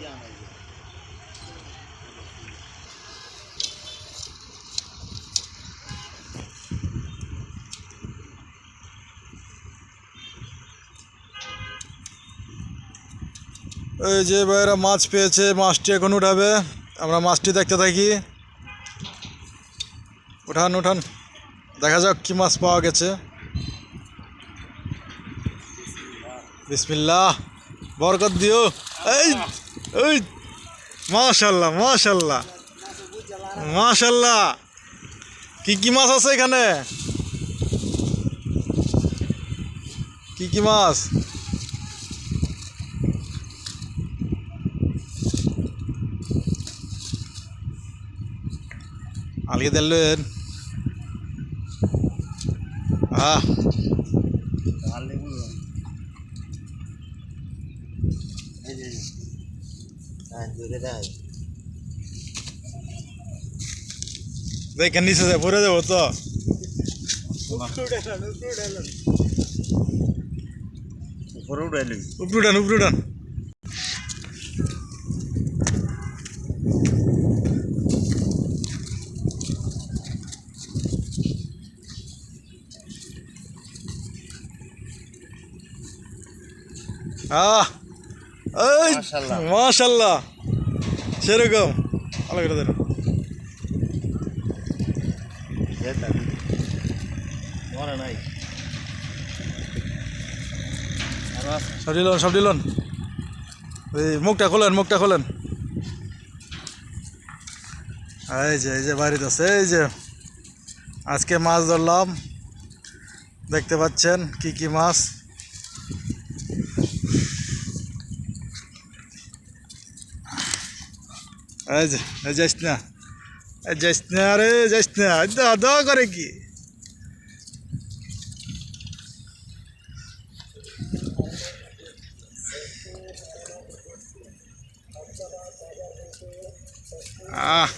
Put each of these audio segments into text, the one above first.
এই যে ভাইয়েরা মাছ পেয়েছে, মাছটি এখন উঠাবে। আমরা মাছটি দেখতে থাকি। উঠান উঠান। দেখা যাক কি মাছ পাওয়া গেছে। বিসমিল্লাহ। বরকত দিও। এই এই মাশাল্লাহ মাশাল্লাহ। মাশাল্লাহ। কি কি মাছ আছে এখানে? কি কি মাছ? আলগে দিলেন আহ। দেখেন নিচে যায় পড়ে যাব তো উপরে উঠাইলি উপরে উঠান উপরে উঠান আহ মাশাআল্লাহ। মাশাল্লাহ সেরকম। ভালো করে নাই। সব দিলন সব দিলন এই মুখটা খোলেন মুখটা খোলেন। এই যে এই যে বাড়িতে আছে। এই যে আজকে মাছ ধরলাম। দেখতে পাচ্ছেন কি কি মাছ এই যে এই যাইস না এই যাইস না আরে যাইস না দাওয়া দাওয়া করে কি আহ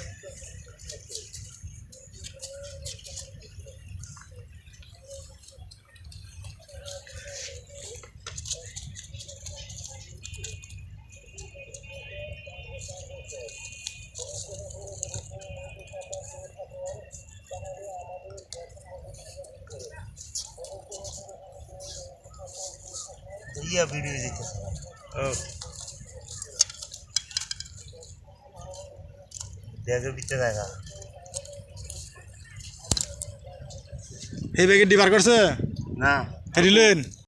ইয়া ভিডিও দিতে। ও। ব্যাগের ভিতরে দেখা এই ব্যাগে ডিবার করছে? না। হেরিলেন